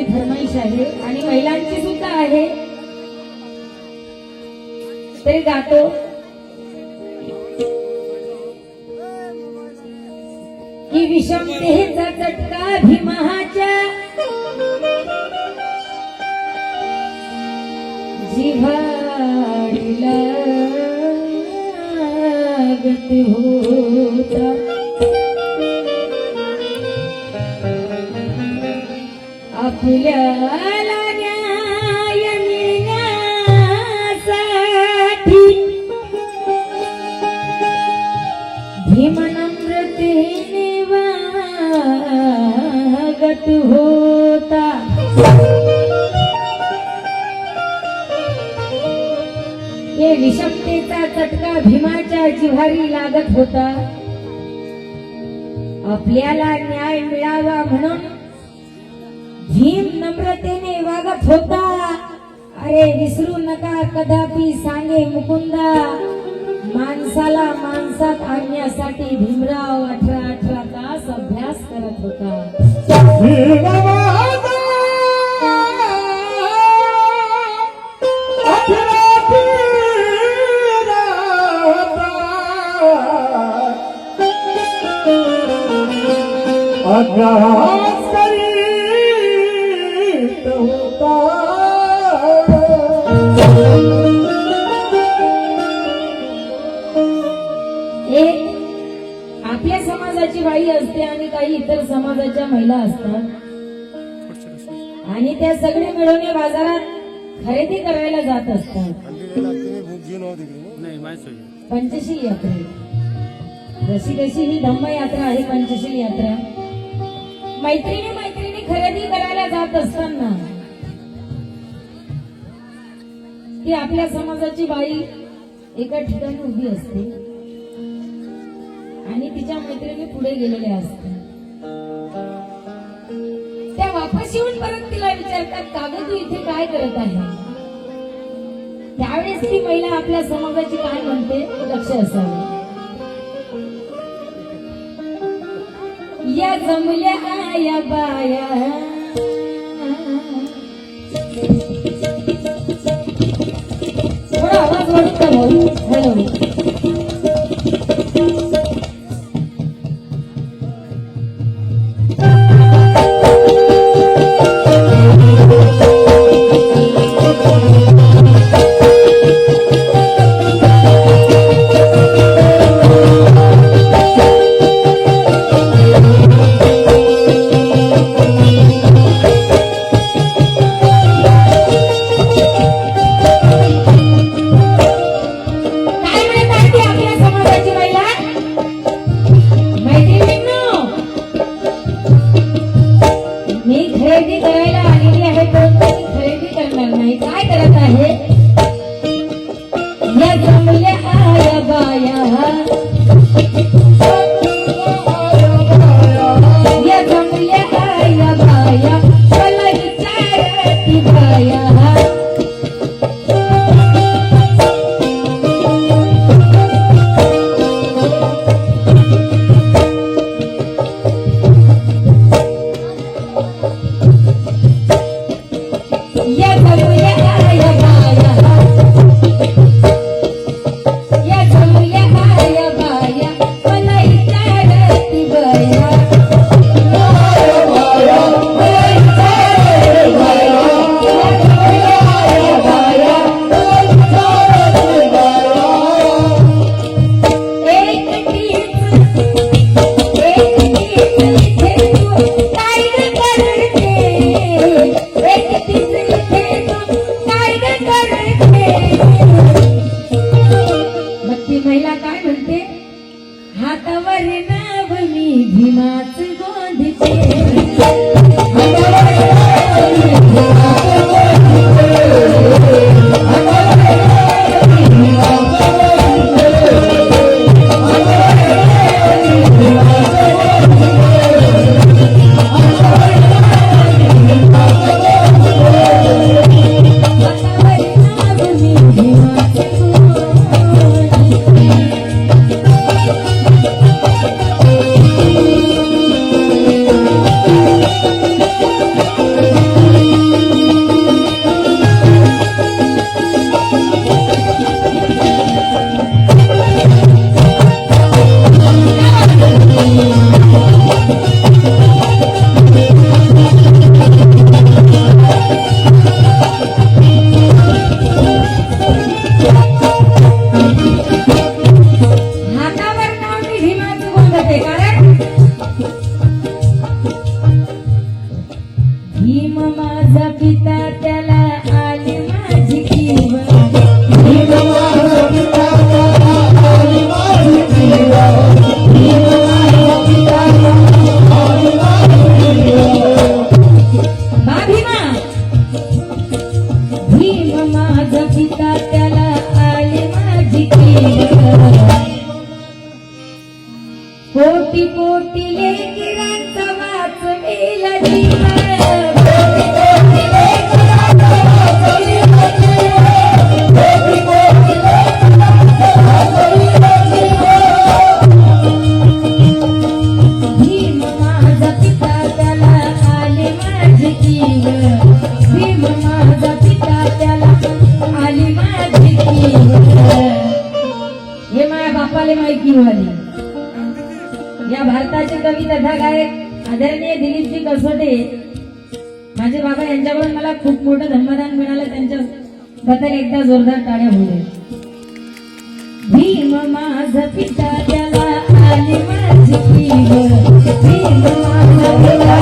महिलांची फरमाईश आहे आणि महिलांची सुद्धा आहे. ते गातो की विषमतेचा चटका भीमाच्या. जिव्हाडीला लागत होता. आपल्याला न्याय मिळण्यासाठी भीमनम्रतेने वागत होता. हे विषमतेचा चटका भीमाच्या जिव्हारी लागत होता. आपल्याला न्याय मिळावा म्हणून भीम नम्रतेने वागत होता. अरे विसरू नका कदापि सांगे मुकुंदा. माणसाला माणसात आणण्यासाठी भीमराव अठरा अठरा तास अभ्यास करत होता. अभ्यास इतर समाजाच्या महिला असतात. आणि त्या सगळे मिळवणे बाजारात खरेदी करायला जात असतात. पंचशील यात्रा. जशी जशी ही धम्म यात्रा आहे पंचशील यात्रा. मैत्रिणी मैत्रिणी खरेदी करायला जात असताना ती आपल्या समाजाची बाई एका ठिकाणी उभी असते. आणि तिच्या मैत्रिणी पुढे गेलेल्या असतात. वापस येऊन परत तिला विचारतात कागद तू इथे काय करत आहे? त्यावेळेस ती महिला आपल्या समाजाची काय म्हणते लक्ष असावे. या जमल्या या बाया. थोडा आवाज वाढतो भाऊ. हॅलो. खरेदी करायला आलेली आहे. परंतु खरेदी करणार नाही. काय करत आहे? हातावर नाव मी भीमाच गोंधते सहभागी तथा गायक आदरणीय दिलीपजी कसोटे. माझे बाबा यांच्याकडून मला खूप मोठं धर्मदान मिळालं. त्यांच्या बद्दल एकदा जोरदार टाळ्या होते भीम माझ पिता त्याला आली माझी भीम भीम पिता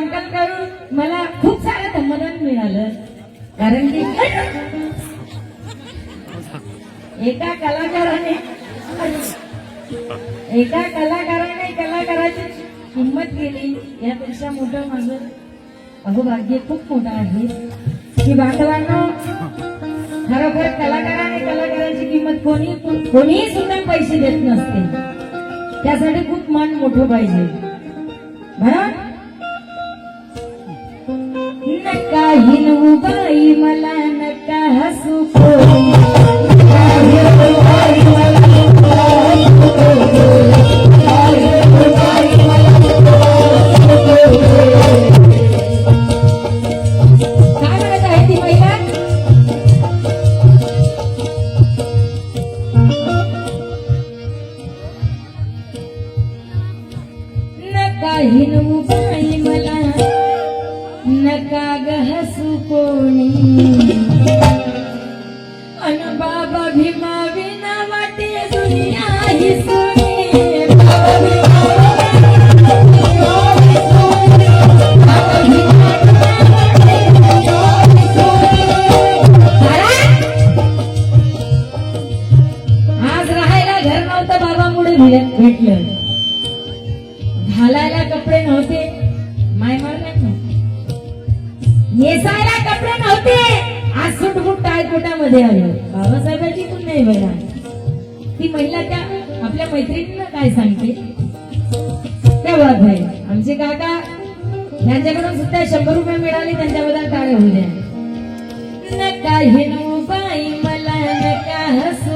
बांधकाम करून मला खूप सारं समाधान मिळालं. कारण की एका कलाकाराने एका कलाकाराने कलाकाराची किंमत केली. यापेक्षा मोठं माझं अहोभाग्य खूप मोठं आहे. की बांधवांना खरोखर कलाकाराने कलाकाराची किंमत कोणी कोणीही सुद्धा पैसे देत नसते. त्यासाठी खूप मन मोठं पाहिजे. म्हणून पाहिन बाई मला नका हसू कोणी. मिळाली त्यांच्याबद्दल काय होऊ द्या नका हिरू बाई मला नका हस.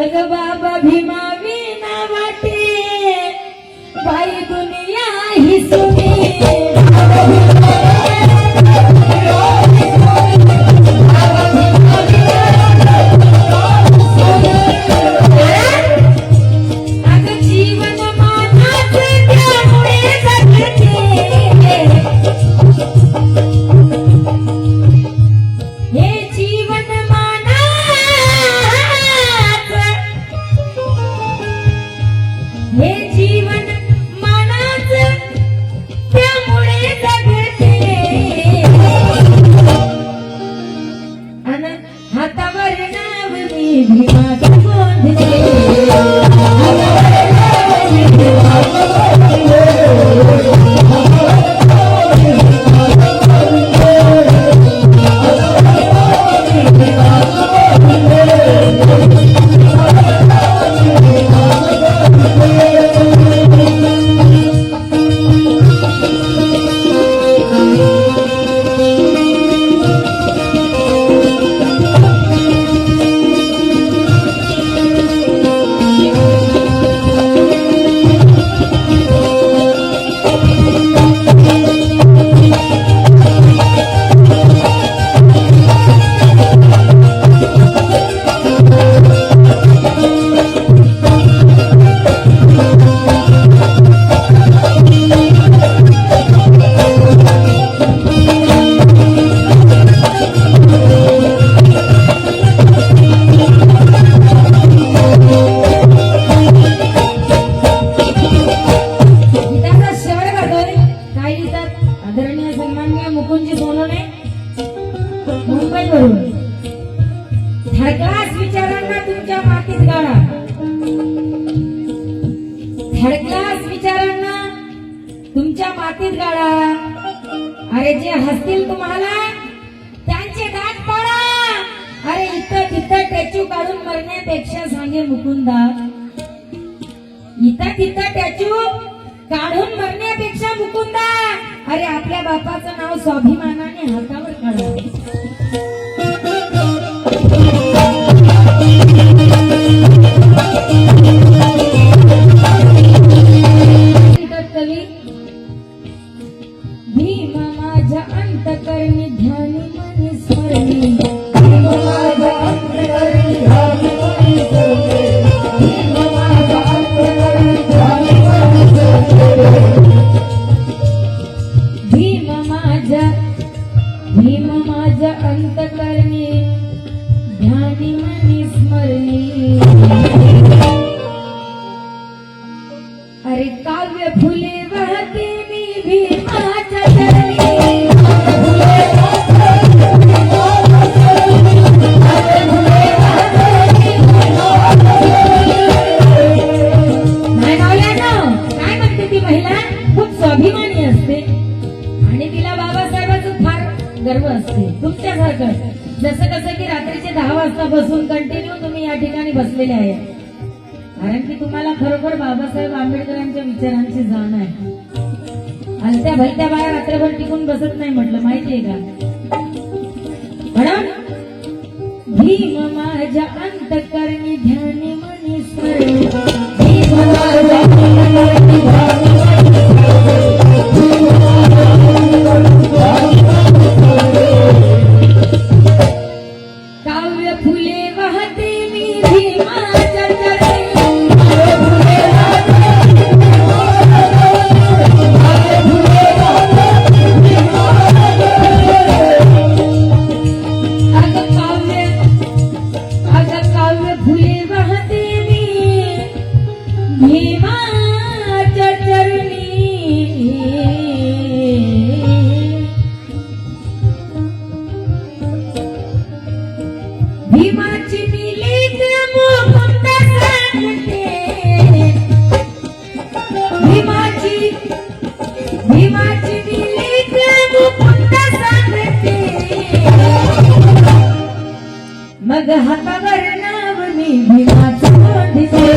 अग बाबा भीमा विना वाटे भाई दुनिया ही सुनी. Hey. मुकुंदा. अरे आपल्या बापाचं नाव स्वाभिमानाने हातावर काढा. ಅಂಧಕಾರ ठिकाणी बसलेले आहे कारण की तुम्हाला खरोखर बाबासाहेब आंबेडकरांच्या विचारांची जाण आहे. हलत्या भलत्या बाया रात्रभर टिकून बसत नाही म्हटलं माहितीये का? म्हणून भीम माझ्या अंतकरणी ध्यानी मनी स्मरण मग हातावर नाव मी भीमाचं ओढते.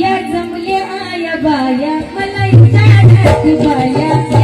या जमल्या आया बाया मला इच्छा बाया.